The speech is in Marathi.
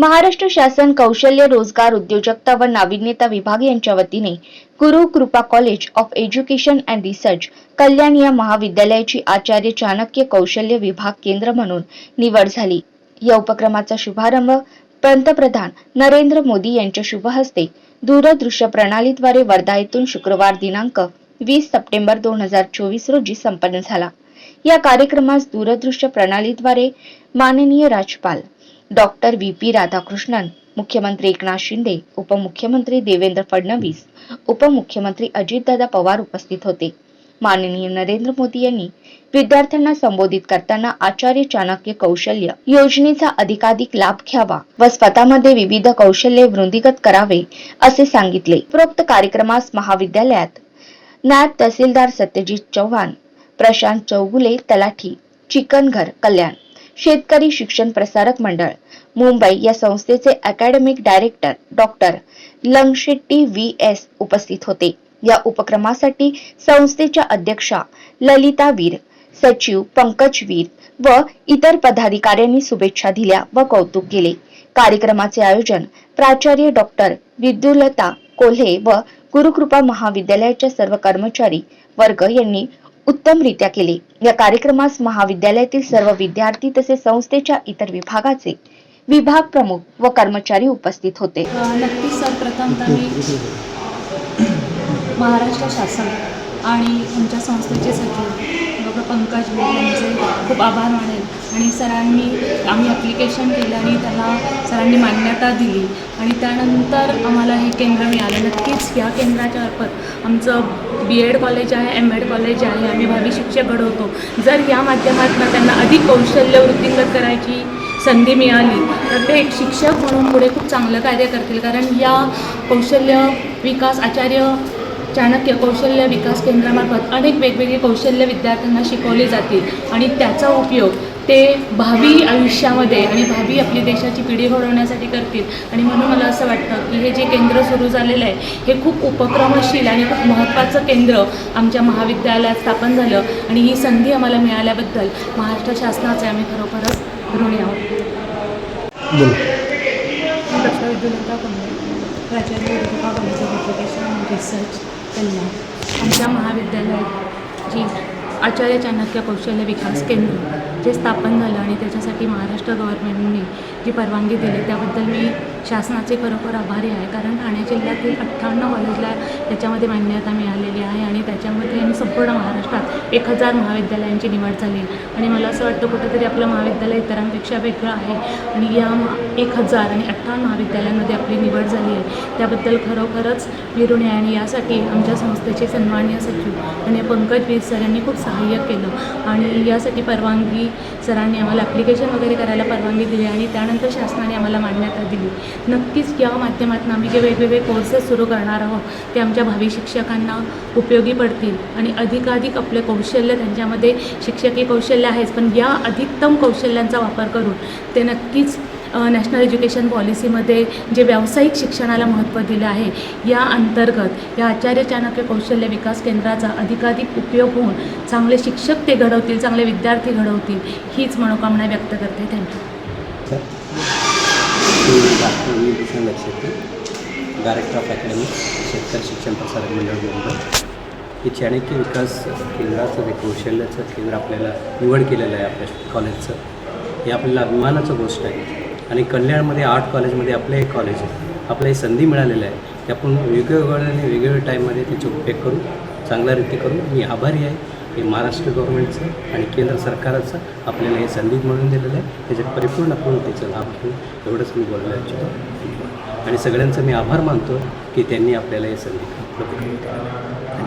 महाराष्ट्र शासन कौशल्य रोजगार उद्योजकता व नाविन्यता विभाग यांच्या वतीने Guru Kripa college of education and research Kalyan या महाविद्यालयाची आचार्य चाणक्य कौशल्य विभाग केंद्र म्हणून निवड झाली. या उपक्रमाचा शुभारंभ पंतप्रधान नरेंद्र मोदी यांच्या शुभ हस्ते दूरदृश्य प्रणालीद्वारे वर्धा येथून शुक्रवार दिनांक वीस सप्टेंबर दोन हजार चोवीस रोजी संपन्न झाला. या कार्यक्रमास दूरदृश्य प्रणालीद्वारे माननीय राज्यपाल डॉक्टर व्ही पी राधाकृष्णन मुख्यमंत्री एकनाथ शिंदे उपमुख्यमंत्री देवेंद्र फडणवीस उपमुख्यमंत्री अजितदादा पवार उपस्थित होते. माननीय नरेंद्र मोदी यांनी विद्यार्थ्यांना संबोधित करताना आचार्य चाणक्य कौशल्य योजनेचा अधिकाधिक लाभ घ्यावा व स्वतःमध्ये विविध कौशल्य वृद्धिगत करावे असे सांगितले. उपरोक्त कार्यक्रमास महाविद्यालयात नायब तहसीलदार सत्यजित चव्हाण प्रशांत चौगुले तलाठी चिकनघर कल्याण शेतकरी शिक्षण प्रसारक मंडळ मुंबई या संस्थेचे academic director doctor Langshetti V S उपस्थित होते. या उपक्रमासाठी संस्थेच्या अध्यक्षा ललिता वीर सचिव पंकज वीर व इतर पदाधिकाऱ्यांनी शुभेच्छा दिल्या व कौतुक केले. कार्यक्रमाचे आयोजन प्राचार्य डॉक्टर विद्युलता कोल्हे व गुरुकृपा महाविद्यालयाच्या सर्व कर्मचारी वर्ग यांनी उत्तमरित्या केले. या कार्यक्रमास महाविद्यालयातील सर्व विद्यार्थी तसेच संस्थेच्या इतर विभागाचे विभाग प्रमुख व कर्मचारी उपस्थित होते. नक्कीच सर्वप्रथमतः मी महाराष्ट्र शासन आणि आमच्या संस्थेचे सचिव डॉक्टर पंकज यांचे खूप आभार मानेल आणि सरांनी आम्ही ॲप्लिकेशन केलं आणि त्याला सरांनी मान्यता दिली. आणि त्यानंतर आम्हाला हे केंद्र मिळालं. नक्कीच या केंद्राच्या मार्फत आमचं बी एड कॉलेज आहे एम एड कॉलेज आहे. आम्ही भावी शिक्षक घडवतो. जर या माध्यमातून त्यांना अधिक कौशल्य वृद्धिंगत करायची संधी मिळाली तर ते एक शिक्षक म्हणून पुढे खूप चांगलं कार्य करतील. कारण या कौशल्य विकास आचार्य चाणक्य कौशल्य विकास केंद्रामार्फत अनेक वेगवेगळे कौशल्य विद्यार्थ्यांना शिकवले जातील. आणि त्याचा उपयोग ते भावी आयुष्यामध्ये आणि भावी आपली देशाची पिढी घडवण्यासाठी करतील. आणि म्हणून मला असं वाटतं की हे जे केंद्र सुरू झालेलं आहे हे खूप उपक्रमशील आणि खूप महत्त्वाचं केंद्र आमच्या महाविद्यालयात स्थापन झालं आणि ही संधी आम्हाला मिळाल्याबद्दल महाराष्ट्र शासनाचे आम्ही खरोखरच ऋणी आहोत. विद्युलता कमले प्राचार्य Vidyuta college of education and research Kalyan आमच्या महाविद्यालयात जी आचार्य चाणक्य कौशल्य विकास केंद्र. जे स्थापन झालं आणि त्याच्यासाठी महाराष्ट्र गव्हर्नमेंटने जी परवानगी दिली त्याबद्दल मी शासनाचे खरोखर आभारी आहे. कारण ठाणे जिल्ह्यातील अठ्ठ्याण्णव कॉलेजला त्याच्यामध्ये मान्यता मिळालेली आहे आणि त्याच्यामध्ये आणि संपूर्ण महाराष्ट्रात एक हजार महाविद्यालयांची निवड झाली आणि मला असं वाटतं कुठंतरी आपलं महाविद्यालय इतरांपेक्षा वेगळं आहे. आणि या एक हजार आणि अठ्ठावन्न महाविद्यालयांमध्ये आपली निवड झाली आहे. त्याबद्दल खरोखरच मी ऋणी आहे आणि यासाठी आमच्या संस्थेचे सन्माननीय सचिव आणि पंकज वीर सर यांनी खूप सहाय्य केलं. आणि यासाठी परवानगी सरांनी आम्हाला ॲप्लिकेशन वगैरे करायला परवानगी दिली आणि त्यानंतर शासनाने आम्हाला मान्यता दिली. नक्कीच या माध्यमातून आम्ही जे वेगवेगळे कोर्सेस सुरू करणार आहोत ते आमच्या भावी शिक्षकांना उपयोगी पडतील आणि अधिकाधिक आपले कौशल्य त्यांच्यामध्ये शिक्षकी कौशल्य आहेच पण या अधिकतम कौशल्यांचा वापर करून ते नक्कीच नॅशनल एज्युकेशन पॉलिसीमध्ये जे व्यावसायिक शिक्षणाला महत्त्व दिलं आहे या अंतर्गत या आचार्य चाणक्य कौशल्य विकास केंद्राचा अधिकाधिक उपयोग होऊन चांगले शिक्षक ते घडवतील चांगले विद्यार्थी घडवतील हीच मनोकामना व्यक्त करते. थँक्यू. डायरेक्टर ऑफ अकॅडमी शेतकरी शिक्षण प्रसारक मंडळ मुंबई. हे चाणक्य विकास केंद्राचं जे कौशल्याचं केंद्र आपल्याला निवड केलेलं आहे आपल्या कॉलेजचं हे आपल्याला अभिमानाचं गोष्ट आहे. आणि कल्याणमध्ये आर्ट कॉलेजमध्ये आपलं एक कॉलेज आहे. आपल्याला ही संधी मिळालेलं आहे. की आपण वेगवेगळ्या वेगवेगळ्या टाईममध्ये त्याचा उपयोग करू चांगल्या रीती करू. मी आभारी आहे. हे महाराष्ट्र गव्हर्नमेंटचं आणि केंद्र सरकारचं आपल्याला हे संधी मिळून दिलेलं आहे. त्याच्यात परिपूर्ण पूर्णतेचा लाभ घेऊ एवढंच मी बोलायला इच्छितो. आणि सगळ्यांचं मी आभार मानतो की त्यांनी आपल्याला हे संधी उपलब्ध